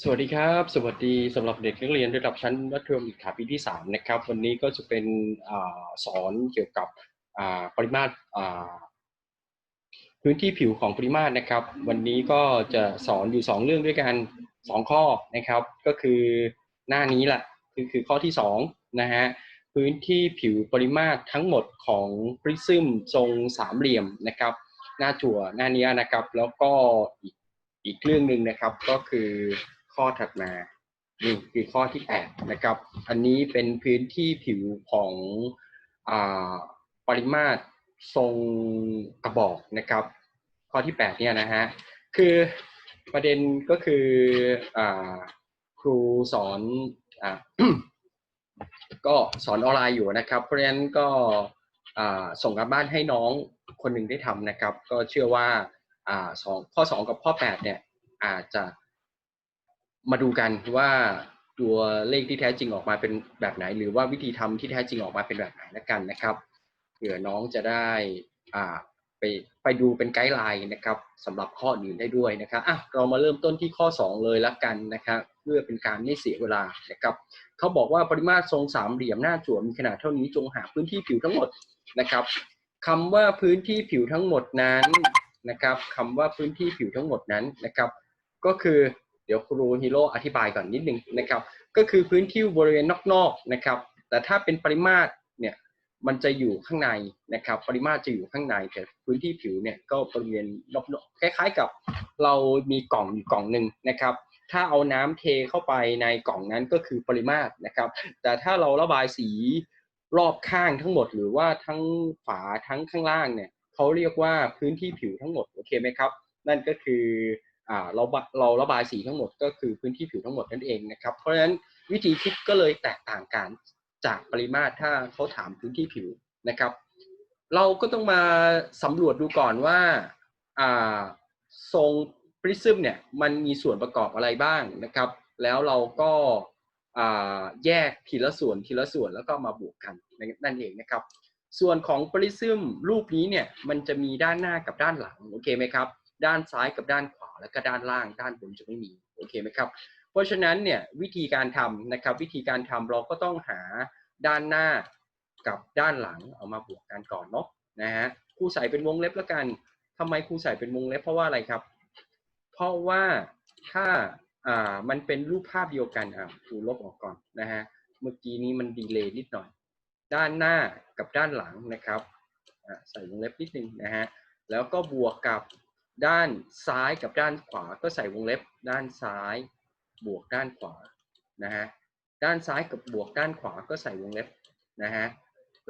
สวัสดีครับ สวัสดีสำหรับเด็กนักเรียนระดับชั้นมัธยมศึกษาปีที่3นะครับ วันนี้ก็จะเป็นอสอนเกี่ยวกับปริมาตรพื้นที่ผิวของปริมาตรนะครับ วันนี้ก็จะสอนอยู่ 2 เรื่องด้วยกัน 2 ข้อนะครับ ก็คือหน้านี้แหละคือคือข้อที่2นะฮะพื้นที่ผิวปริมาตรทั้งหมดของปริซึมทรงสามเหลี่ยมนะครับ หน้าจั่วหน้านี้นะครับ แล้วก็อีกอีกเรื่องหนึ่งนะครับก็คือ ข้อถัดมานี่คือข้อที่8นะครับ อันนี้เป็นพื้นที่ผิวของอปริมาตรทรงกระบอกนะครับ ข้อที่8เนี่ยนะฮะคือประเด็นก็คืออครูสอนอก็สอนออนไลน์อยู่นะครับ เพราะฉะนั้นก็ส่งการบ้านให้น้องคนหนึ่งได้ทำนะครับ ก็เชื่อว่าอสองข้อ 2 กับข้อ 8 เนี่ยอาจจะ มาดูกันว่าตัวเลขที่แท้จริงออกมาเป็นแบบไหน หรือว่าวิธีทำที่แท้จริงออกมาเป็นแบบไหนแล้วกันนะครับเผื่อน้องจะได้อ่าไปไปดูเป็นไกด์ไลน์นะครับสำหรับข้ออื่นได้ด้วยนะครับอะเรามาเริ่มต้นที่ข้อ 2 เลยละกันนะครับเพื่อเป็นการไม่เสียเวลานะครับเขาบอกว่าปริมาตรทรงสามเหลี่ยมหน้าจั่วมีขนาดเท่านี้จงหาพื้นที่ผิวทั้งหมดนะครับคำว่าพื้นที่ผิวทั้งหมดนั้นนะครับคำว่าพื้นที่ผิวทั้งหมดนั้นนะครับ ก็คือ เดี๋ยวครูฮีโร่อธิบายก่อนนิดนึงนะครับ ก็คือพื้นที่บริเวณนอกๆนะครับ แต่ถ้าเป็นปริมาตรเนี่ยมันจะอยู่ข้างในนะครับ ปริมาตรจะอยู่ข้างในแต่พื้นที่ผิวเนี่ยก็บริเวณรอบๆคล้าย ๆกับเรามีกล่องอยู่กล่องหนึ่งนะครับ ถ้าเอาน้ำเทเข้าไปในกล่องนั้นก็คือปริมาตรนะครับ แต่ถ้าเราระบายสีรอบข้างทั้งหมด หรือว่าทั้งฝาทั้งข้างล่างเนี่ยเขาเรียกว่าพื้นที่ผิวทั้งหมดโอเคไหมครับ นั่นก็คือ เราเราระบายสีทั้งหมดก็คือพื้นที่ผิวทั้งหมดนั่นเองนะครับ เพราะฉะนั้นวิธีคิดก็เลยแตกต่างกันจากปริมาตรถ้าเขาถามพื้นที่ผิวนะครับ เราก็ต้องมาสำรวจดูก่อนว่าทรงปริซึมเนี่ยมันมีส่วนประกอบอะไรบ้างนะครับ แล้วเราก็แยกทีละส่วนทีละส่วนแล้วก็มาบวกกันนั่นเองนะครับ ส่วนของปริซึมรูปนี้เนี่ยมันจะมีด้านหน้ากับด้านหลังโอเคไหมครับ ด้านซ้ายกับด้านขวา แล้วก็ด้านล่างด้านบนจะไม่มีโอเคไหมครับ เพราะฉะนั้นเนี่ยวิธีการทำนะครับ วิธีการทำเราก็ต้องหาด้านหน้ากับด้านหลังเอามาบวกกันก่อนเนาะนะฮะครูใส่เป็นวงเล็บแล้วกันทำไมครูใส่เป็นวงเล็บเพราะว่าอะไรครับ เพราะว่าถ้าอ่ามันเป็นรูปภาพเดียวกันอะครูลบออกก่อนนะฮะเมื่อกี้นี้มันดีเลย์นิดหน่อย ด้านหน้ากับด้านหลังนะครับใส่วงเล็บนิดนึงนะฮะแล้วก็บวกกับ ด้านซ้ายกับด้านขวาก็ใส่วงเล็บ ด้านซ้ายบวกด้านขวานะฮะด้านซ้ายกับบวกด้านขวาก็ใส่วงเล็บนะฮะ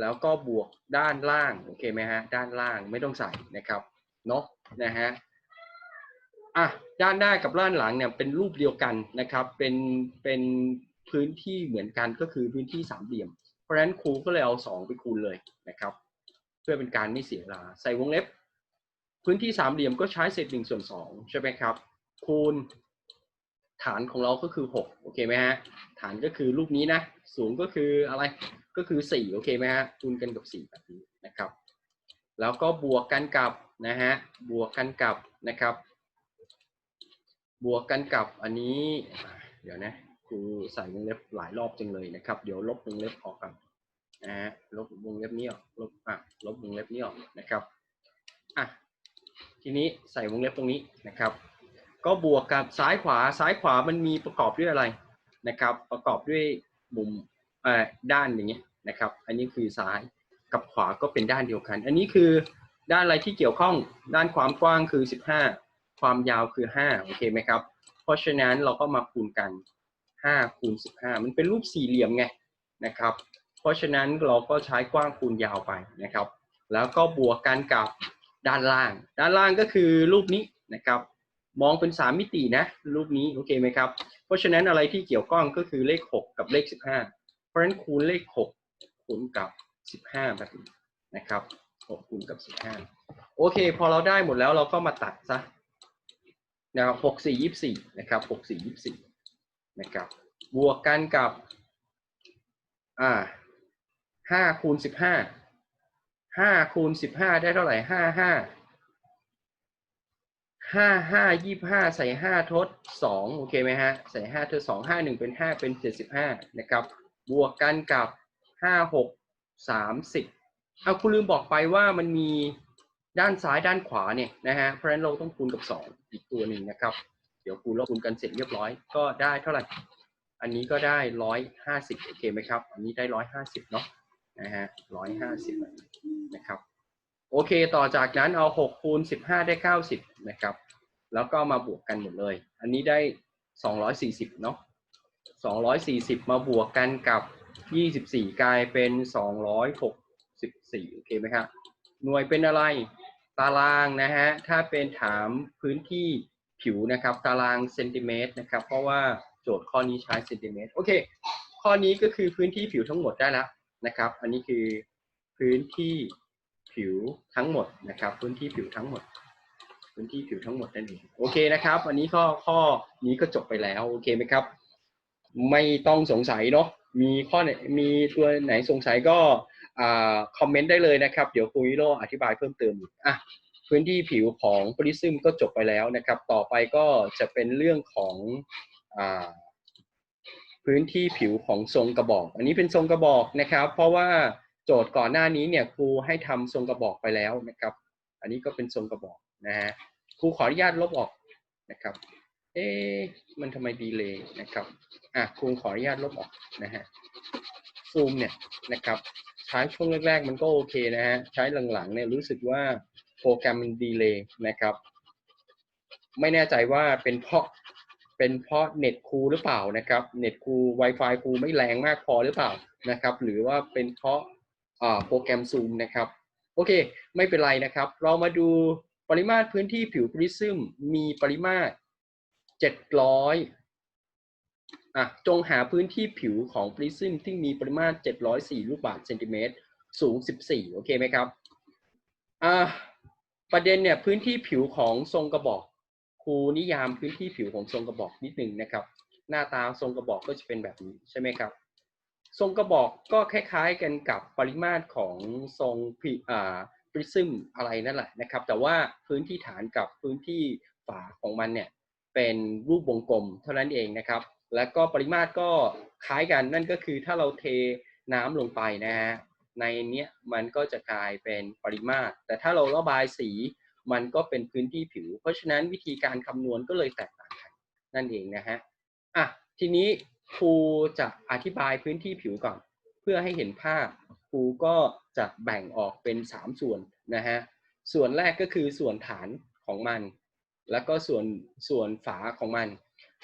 แล้วก็บวกด้านล่างโอเคไหมฮะด้านล่างไม่ต้องใส่นะครับเนาะนะฮะอะด้านหน้ากับด้านหลังเนี่ยเป็นรูปเดียวกันนะครับเป็นเป็นพื้นที่เหมือนกันก็คือพื้นที่สามเหลี่ยม เพราะฉะนั้นครูก็เลยเอาสองไปคูณเลยนะครับ เพื่อเป็นการไม่เสียเวลาใส่วงเล็บ พื้นที่สามเหลี่ยมก็ใช้เศษหนึ่งส่วนสองใช่ไหมครับ คูณฐานของเราก็คือหกโอเคไหมฮะฐานก็คือรูปนี้นะ สูงก็คืออะไรก็คือสี่โอเคไหมฮะคูณกันกับสี่แบบนี้นะครับ แล้วก็บวกกันกับนะฮะบวกกันกับนะครับ บวกกันกับอันนี้ เดี๋ยวนะครูใส่วงเล็บหลายรอบจังเลยนะครับ เดี๋ยวลบวงเล็บออกกันนะฮะลบวงเล็บนี้ออกลบอะลบวงเล็บนี้ออกนะครับ ทีนี้ใส่วงเล็บตรงนี้นะครับ ก็บวกกับซ้ายขวาซ้ายขวามันมีประกอบด้วยอะไรนะครับ ประกอบด้วยมุมด้านอย่างเงี้ยนะครับ อันนี้คือซ้ายกับขวาก็เป็นด้านเดียวกัน อันนี้คือด้านอะไรที่เกี่ยวข้องด้านความกว้างคือ 15 ความยาวคือ 5 โอเคไหมครับ เพราะฉะนั้นเราก็มาคูณกัน 5 คูณ 15 มันเป็นรูปสี่เหลี่ยมไงนะครับ เพราะฉะนั้นเราก็ใช้กว้างคูณยาวไปนะครับ แล้วก็บวกกันกับ ด้านล่าง ด้านล่างก็คือรูปนี้นะครับ มองเป็นสามมิตินะ รูปนี้โอเคไหมครับ เพราะฉะนั้นอะไรที่เกี่ยวข้องก็คือเลข 6 กับเลข 15 เพราะฉะนั้นคูณเลข 6 คูณกับ 15แบบนี้นะครับ6คูณกับ 15 โอเค พอเราได้หมดแล้วเราก็มาตัดซะนะครับ6 4 24นะครับ6 4 24นะครับ บวกกันกับ อ่า5คูณ 15 5คูณ15ได้เท่าไหร่5 5ห้าห้าห้ายี่ห้าใส่ห้าทดสองโอเคไหมฮะใส่ห้าทดสองห้าหนึ่งเป็นห้าเป็นเจ็ดสิบห้านะครับบวกกันกับห้าหกสามสิบเอาคุณลืมบอกไปว่ามันมีด้านซ้ายด้านขวาเนี่ยนะฮะเพราะฉะนั้นเราต้องคูณกับสองอีกตัวหนึ่งนะครับ เดี๋ยวคูณแล้วคูณกันเสร็จเรียบร้อยก็ได้เท่าไหร่อันนี้ก็ได้ร้อยห้าสิบโอเคไหมครับ อันนี้ได้ร้อยห้าสิบเนาะนะฮะร้อยห้าสิบ โอเค ต่อจากนั้นเอาหกคูณสิบห้าได้เก้าสิบนะครับ แล้วก็มาบวกกันหมดเลย อันนี้ได้สองร้อยสี่สิบเนาะสองร้อยสี่สิบมาบวกกันกับยี่สิบสี่กลายเป็นสองร้อยหกสิบสี่โอเคไหมครับ หน่วยเป็นอะไร ตารางนะฮะ ถ้าเป็นถามพื้นที่ผิวนะครับ ตารางเซนติเมตรนะครับ เพราะว่าโจทย์ข้อนี้ใช้เซนติเมตร โอเค ข้อนี้ก็คือพื้นที่ผิวทั้งหมดได้แล้วนะครับ อันนี้คือพื้นที่ ผิวทั้งหมดนะครับ พื้นที่ผิวทั้งหมด พื้นที่ผิวทั้งหมดนั่นเองโอเคนะครับอันนี้ข้อข้อนี้ก็จบไปแล้วโอเคไหมครับ ไม่ต้องสงสัยเนาะมีข้อไหนมีตัวไหนสงสัยก็คอมเมนต์ได้เลยนะครับ เดี๋ยวคุยโรอธิบายเพิ่มเติมอีกอะพื้นที่ผิวของปริซึมก็จบไปแล้วนะครับ ต่อไปก็จะเป็นเรื่องของอพื้นที่ผิวของทรงกระบอก อันนี้เป็นทรงกระบอกนะครับ เพราะว่า โจทย์ก่อนหน้านี้เนี่ยครูให้ทำทรงกระบอกไปแล้วนะครับ อันนี้ก็เป็นทรงกระบอกนะฮะครูขออนุญาตลบออกนะครับ เอ๊ะมันทำไมดีเลยนะครับอะครูขออนุญาตลบออกนะฮะซูมเนี่ยนะครับใช้ช่วงแรกๆมันก็โอเคนะฮะใช้หลังๆเนี่ยรู้สึกว่าโปรแกรมมันดีเลยนะครับไม่แน่ใจว่าเป็นเพราะเป็นเพราะเน็ตครูหรือเปล่านะครับ เน็ตครู Wi-Fi ครูไม่แรงมากพอหรือเปล่านะครับ หรือว่าเป็นเพราะ โปรแกรมซูมนะครับ โอเค ไม่เป็นไรนะครับ เรามาดูปริมาตรพื้นที่ผิวปริซึมมีปริมาตร 700อะจงหาพื้นที่ผิวของปริซึมที่มีปริมาตร 704 ลูกบาศก์เซนติเมตรสูง 14 โอเคไหมครับอ่าประเด็นเนี่ยพื้นที่ผิวของทรงกระบอกครูนิยามพื้นที่ผิวของทรงกระบอกนิดหนึ่งนะครับ หน้าตาทรงกระบอกก็จะเป็นแบบนี้ใช่ไหมครับ ทรงกระบอกก็คล้ายๆกันกับปริมาตรของทรงพิอ่าปริซึมอะไรนั่นแหละนะครับ แต่ว่าพื้นที่ฐานกับพื้นที่ฝาของมันเนี่ยเป็นรูปวงกลมเท่านั้นเองนะครับ แล้วก็ปริมาตรก็คล้ายกันนั่นก็คือถ้าเราเทน้ำลงไปนะฮะในเนี้ยมันก็จะกลายเป็นปริมาตร แต่ถ้าเราระบายสีมันก็เป็นพื้นที่ผิว เพราะฉะนั้นวิธีการคำนวณก็เลยแตกต่างกันนั่นเองนะฮะอะทีนี้ ครูจะอธิบายพื้นที่ผิวก่อน เพื่อให้เห็นภาพครูก็จะแบ่งออกเป็น 3 ส่วนนะฮะส่วนแรกก็คือส่วนฐานของมัน แล้วก็ส่วนส่วนฝาของมัน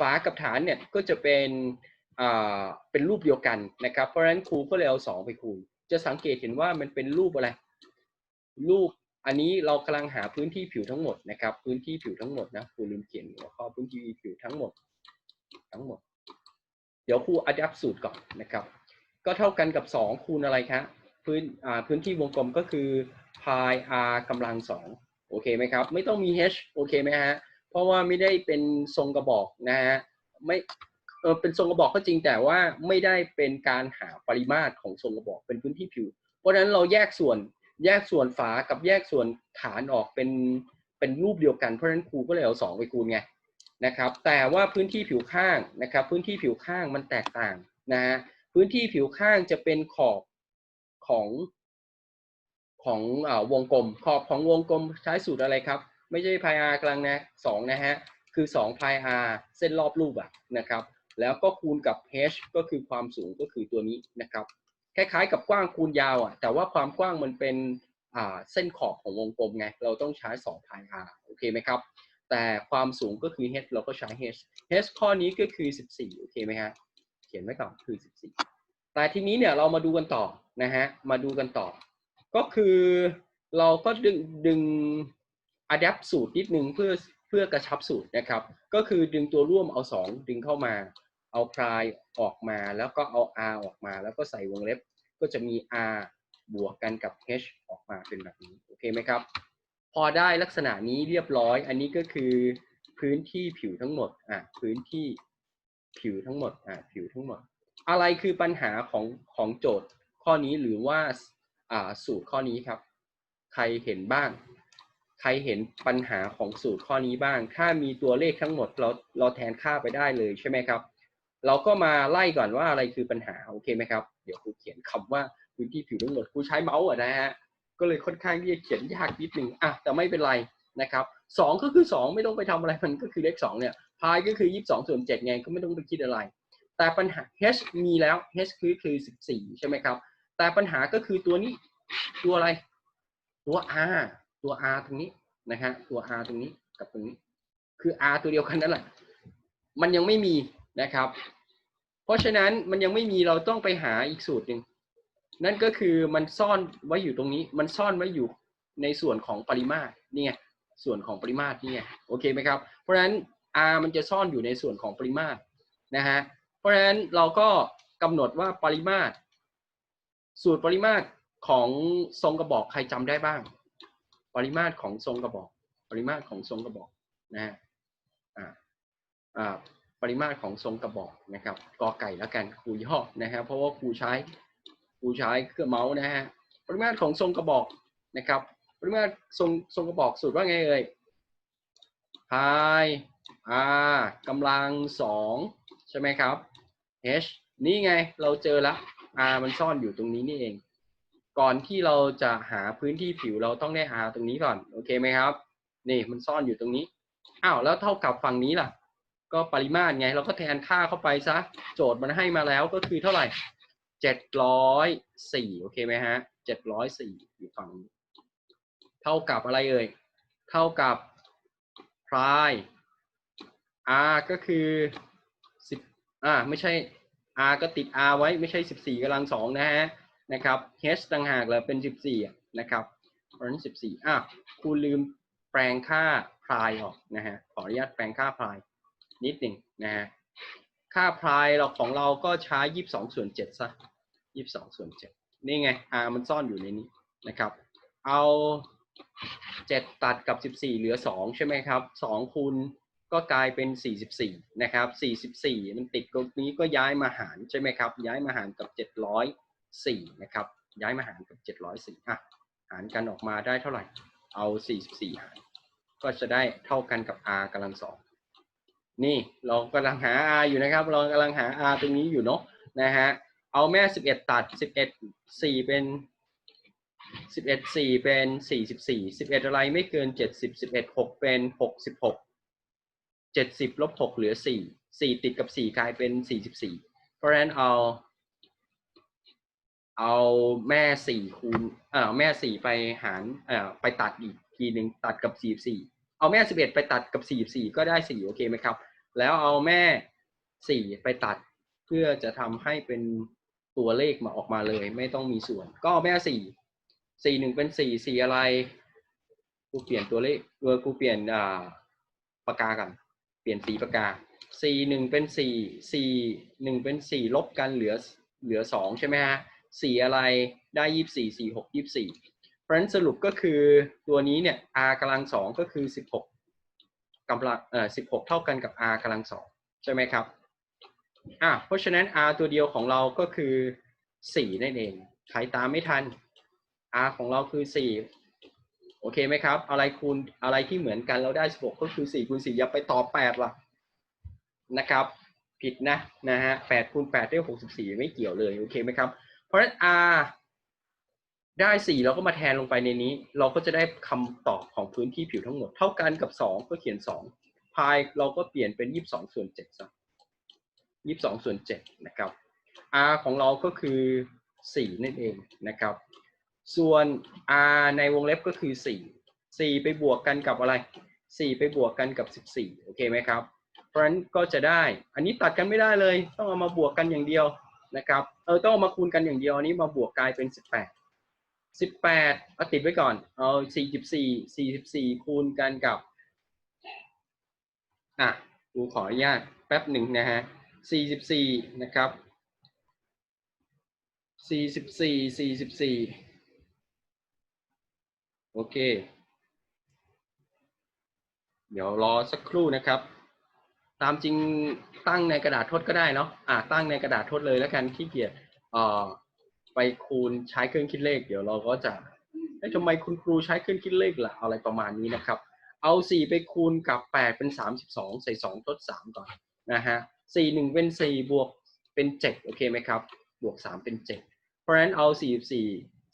ฝากับฐานเนี่ยก็จะเป็นอ่าเป็นรูปเดียวกันนะครับ เพราะฉะนั้นครูก็เลยเอาสองไปคูณจะสังเกตเห็นว่ามันเป็นรูปอะไร รูปอันนี้เรากำลังหาพื้นที่ผิวทั้งหมดนะครับ พื้นที่ผิวทั้งหมดนะครูลืมเขียนหัวข้อพื้นที่ผิวทั้งหมด ทั้งหมด เดี๋ยวครูอัดยับสูตรก่อนนะครับ ก็เท่ากันกับ 2 คูณอะไรครับพื้นอ่าพื้นที่วงกลมก็คือ pi r กำลังสองโอเคไหมครับ ไม่ต้องมี h โอเคไหมฮะ เพราะว่าไม่ได้เป็นทรงกระบอกนะฮะ ไม่เออเป็นทรงกระบอกก็จริงแต่ว่าไม่ได้เป็นการหาปริมาตรของทรงกระบอกเป็นพื้นที่ผิว เพราะฉะนั้นเราแยกส่วนแยกส่วนฝากับแยกส่วนฐานออกเป็นเป็นรูปเดียวกัน เพราะฉะนั้นครูก็เลยเอาสองไปคูณไง นะครับ แต่ว่าพื้นที่ผิวข้างนะครับ พื้นที่ผิวข้างมันแตกต่างนะฮะพื้นที่ผิวข้างจะเป็นขอบของของอวงกลม ขอบของวงกลมใช้สูตรอะไรครับ ไม่ใช่พาย r กลางนะสองนะฮะคือ2พาย r เส้นรอบรูปอะนะครับ แล้วก็คูณกับ h ก็คือความสูงก็คือตัวนี้นะครับ คล้ายๆ กับกว้างคูณยาวอะแต่ว่าความกว้างมันเป็นเส้นขอบของวงกลมไง เราต้องใช้2 pi r โอเคไหมครับ แต่ความสูงก็คือ h เราก็ใช้ h h ข้อนี้ก็คือ 14 โอเคไหมฮะ เขียนไว้ก่อนคือ 14 แต่ทีนี้เนี่ยเรามาดูกันต่อนะฮะ มาดูกันต่อ ก็คือเราก็ดึงดึง adapt สูตรนิดนึงเพื่อเพื่อกระชับสูตรนะครับ ก็คือดึงตัวร่วมเอา 2 ดึงเข้ามา เอาพรายออกมา แล้วก็เอา r ออกมา แล้วก็ใส่วงเล็บ ก็จะมี r บวกกันกับ h ออกมาเป็นแบบนี้ โอเคไหมครับ พอได้ลักษณะนี้เรียบร้อย อันนี้ก็คือพื้นที่ผิวทั้งหมดอะพื้นที่ผิวทั้งหมดอะผิวทั้งหมด อะไรคือปัญหาของของโจทย์ข้อนี้หรือว่าอ่าสูตรข้อนี้ครับ ใครเห็นบ้าง ใครเห็นปัญหาของสูตรข้อนี้บ้าง ถ้ามีตัวเลขทั้งหมดเราเราแทนค่าไปได้เลยใช่ไหมครับ เราก็มาไล่ก่อนว่าอะไรคือปัญหาโอเคไหมครับ เดี๋ยวครูเขียนคำว่าพื้นที่ผิวทั้งหมดครูใช้เมาส์อะนะฮะ ก็เลยค่อนข้างที่จะเขียนยากนิดหนึ่งอะแต่ไม่เป็นไรนะครับสองก็คือสองไม่ต้องไปทำอะไรมันก็คือเลขสองเนี่ยพายก็คือยี่สิบสองส่วนเจ็ดไงก็ไม่ต้องไปคิดอะไร แต่ปัญหา h มีแล้ว h คือคือสิบสี่ใช่ไหมครับ แต่ปัญหาก็คือตัวนี้ตัวอะไร ตัว r ตัว r ตรงนี้นะฮะตัว r ตรงนี้กับตรงนี้ คือ r ตัวเดียวกันนั่นแหละ มันยังไม่มีนะครับ เพราะฉะนั้นมันยังไม่มีเราต้องไปหาอีกสูตรหนึ่ง นั่นก็คือมันซ่อนไว้อยู่ตรงนี้ มันซ่อนไว้อยู่ในส่วนของปริมาตรเนี่ไงส่วนของปริมาตรเนี่ไงโอเคไหมครับ เพราะฉะนั้น r มันจะซ่อนอยู่ในส่วนของปริมาตรนะฮะเพราะฉะนั้นเราก็กำหนดว่าปริมาตร สูตรปริมาตรของทรงกระบอกใครจำได้บ้าง ปริมาตรของทรงกระบอก ปริมาตรของทรงกระบอกนะฮะอ่าอ่าปริมาตรของทรงกระบอกนะครับกอไก่แล้วกันครูย่อนะฮะเพราะว่าครูใช้ ครูใช้เครื่องเมาส์นะฮะปริมาตรของทรงกระบอกนะครับปริมาตรทรงทรงกระบอกสูตรว่าไงเอ่ยพาย r กำลังสองใช่ไหมครับ h นี่ไงเราเจอแล้ว r มันซ่อนอยู่ตรงนี้นี่เอง ก่อนที่เราจะหาพื้นที่ผิวเราต้องได้ r ตรงนี้ก่อน โอเคไหมครับ นี่มันซ่อนอยู่ตรงนี้ อ้าวแล้วเท่ากับฝั่งนี้ล่ะ ก็ปริมาตรไงเราก็แทนค่าเข้าไปซะ โจทย์มันให้มาแล้วก็คือเท่าไหร่ เจ็ดร้อยสี่โอเคไหมฮะเจ็ดร้อยสี่อยู่ฝั่งเท่ากับอะไรเอ่ย เท่ากับ pri r ก็คือสิบอ่าไม่ใช่ r ก็ติด r ไว้ไม่ใช่สิบสี่กำลังสองนะฮะนะครับ h ต่างหากแล้วเป็นสิบสี่นะครับเพราะฉะนั้นสิบสี่อะครูลืมแปลงค่า pri ออกนะฮะขออนุญาตแปลงค่า pri นิดหนึ่งนะฮะค่า pri เราของเราก็ใช้ยี่สิบสองส่วนเจ็ดซะ ยี่สิบสองส่วนเจ็ดนี่ไง r มันซ่อนอยู่ในนี้นะครับ เอาเจ็ดตัดกับสิบสี่เหลือสองใช่ไหมครับสองคูณก็กลายเป็นสี่สิบสี่นะครับสี่สิบสี่มันติดตรงนี้ก็ย้ายมาหารใช่ไหมครับ ย้ายมาหารกับเจ็ดร้อยสี่นะครับ ย้ายมาหารกับเจ็ดร้อยสี่อะหารกันออกมาได้เท่าไหร่ เอาสี่สิบสี่หาร ก็จะได้เท่ากันกับ r กำลังสองนี่เรากำลังหา r อยู่นะครับ เรากำลังหา r ตรงนี้อยู่เนาะนะฮะ เอาแม่สิบเอ็ดตัดสิบเอ็ดสี่เป็นสิบเอ็ดสี่เป็นสี่สิบสี่สิบเอ็ดอะไรไม่เกินเจ็ดสิบสิบเอ็ดหกเป็นหกสิบหกเจ็ดสิบลบหกเหลือสี่สี่ติดกับสี่กลายเป็นสี่สิบสี่เพราะฉะนั้นเอาเอาแม่สี่คูณอ่าแม่สี่ไปหารอ่าไปตัดอีกทีหนึ่งตัดกับสี่สี่เอาแม่สิบเอ็ดไปตัดกับสี่สี่ก็ได้สี่โอเคไหมครับ แล้วเอาแม่สี่ไปตัดเพื่อจะทำให้เป็น ตัวเลขมาออกมาเลย ไม่ต้องมีส่วน ก็เอาแม่4 4 1เป็น4 4อะไรกูเปลี่ยนตัวเลขเออกูเปลี่ยนอ่าปากกากัน เปลี่ยนสีปากกา4 1เป็น4 4 1เป็น4ลบกันเหลือเหลือ2ใช่ไหมฮะ4อะไรได้24 4 6 24เพราะฉะนั้นสรุปก็คือตัวนี้เนี่ย r กำลัง2ก็คือ16กกำลังเอ่อ16เท่ากันกับ r กำลัง2ใช่ไหมครับ อะเพราะฉะนั้น r ตัวเดียวของเราก็คือ 4 นั่นเอง ใครตามไม่ทัน r ของเราคือ 4 โอเคไหมครับ อะไรคูณอะไรที่เหมือนกันเราได้ 16 ก็คือ 4คูณ4อย่าไปตอบ 8ล่ะนะครับ ผิดนะนะฮะ8คูณ8ได้64 ไม่เกี่ยวเลย โอเคไหมครับ เพราะฉะนั้น r ได้ 4 เราก็มาแทนลงไปในนี้ เราก็จะได้คำตอบของพื้นที่ผิวทั้งหมด เท่ากันกับ 2 ก็เขียน 2 พายเราก็เปลี่ยนเป็น 22 ส่วน7ซะ 22ส่วน7นะครับ r ของเราก็คือ4นั่นเองนะครับ ส่วน r ในวงเล็บก็คือ4 4ไปบวกกันกับอะไร4ไปบวกกันกับ14โอเคไหมครับ เพราะฉะนั้นก็จะได้ อันนี้ตัดกันไม่ได้เลย ต้องเอามาบวกกันอย่างเดียวนะครับ เออต้องเอามาคูณกันอย่างเดียว อันนี้มาบวกกลายเป็น18 18เอาติดไว้ก่อน เอา44 44คูณกันกับ อะดูขออนุญาตแป๊บหนึ่งนะฮะ 44 นะครับ 44 44 โอเค เดี๋ยวรอสักครู่นะครับ ตามจริงตั้งในกระดาษทดก็ได้เนาะอะตั้งในกระดาษทดเลยแล้วกันขี้เกียจเอ่อไปคูณใช้เครื่องคิดเลข เดี๋ยวเราก็จะเอ๊ะทำไมคุณครูใช้เครื่องคิดเลขล่ะอะไรประมาณนี้นะครับ เอาสี่ไปคูณกับแปดเป็นสามสิบสองใส่สองทดสามก่อนนะฮะ สี่หนึ่งเป็นสี่บวกเป็นเจ็ดโอเคไหมครับ บวกสามเป็นเจ็ดเพราะฉะนั้นเอาสี่สี่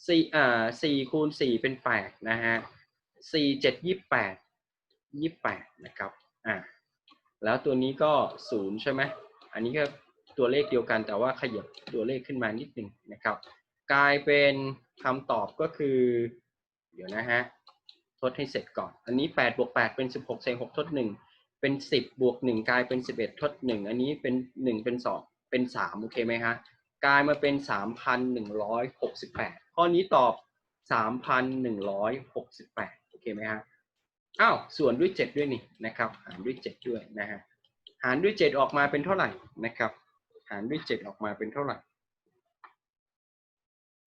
สี่อ่าสี่คูณสี่เป็นแปดนะฮะสี่เจ็ดยี่แปดยี่แปดนะครับ อ่า แล้วตัวนี้ก็ศูนย์ใช่ไหม อันนี้ก็ตัวเลขเดียวกันแต่ว่าขยับตัวเลขขึ้นมานิดหนึ่งนะครับ กลายเป็นคำตอบก็คือ เดี๋ยวนะฮะ ทดให้เสร็จก่อน อันนี้8บวก8เป็น 16เศษ6ทด1 เป็นสิบบวกหนึ่งกลายเป็นสิบเอ็ดทดหนึ่งอันนี้เป็นหนึ่งเป็นสองเป็นสามโอเคไหมฮะกลายมาเป็นสามพันหนึ่งร้อยหกสิบแปดข้อนี้ตอบสามพันหนึ่งร้อยหกสิบแปดโอเคไหมฮะอ้าวส่วนด้วยเจ็ดด้วยนี่นะครับ หารด้วยเจ็ดด้วยนะฮะหารด้วยเจ็ดออกมาเป็นเท่าไหร่นะครับ หารด้วยเจ็ดออกมาเป็นเท่าไหร่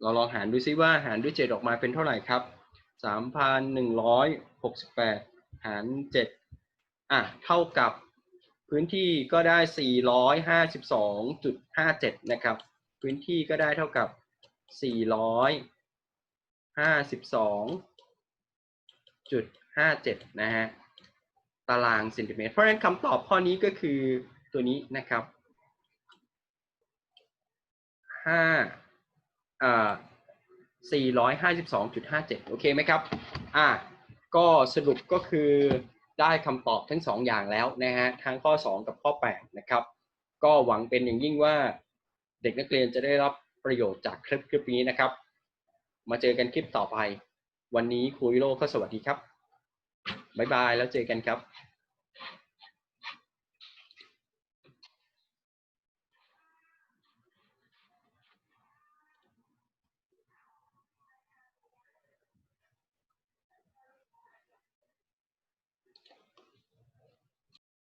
เราลองหารดูซิว่าหารด้วยเจ็ดออกมาเป็นเท่าไหร่ครับสามพันหนึ่งร้อยหกสิบแปดหารเจ็ด อะเท่ากับพื้นที่ก็ได้ 452.57 นะครับ พื้นที่ก็ได้เท่ากับ 452.57 นะฮะ ตารางเซนติเมตร เพราะฉะนั้นคำตอบข้อนี้ก็คือตัวนี้นะครับ5อ่า452.57 โอเคไหมครับ อะ ก็สรุปก็คือ ได้คำตอบทั้งสองอย่างแล้วนะฮะทั้งข้อ 2 กับข้อ8นะครับก็หวังเป็นอย่างยิ่งว่าเด็กนักเรียนจะได้รับประโยชน์จากคลิปคลิปนี้นะครับ มาเจอกันคลิปต่อไป วันนี้ครูวิโรจน์ก็สวัสดีครับบ๊ายบายแล้วเจอกันครับ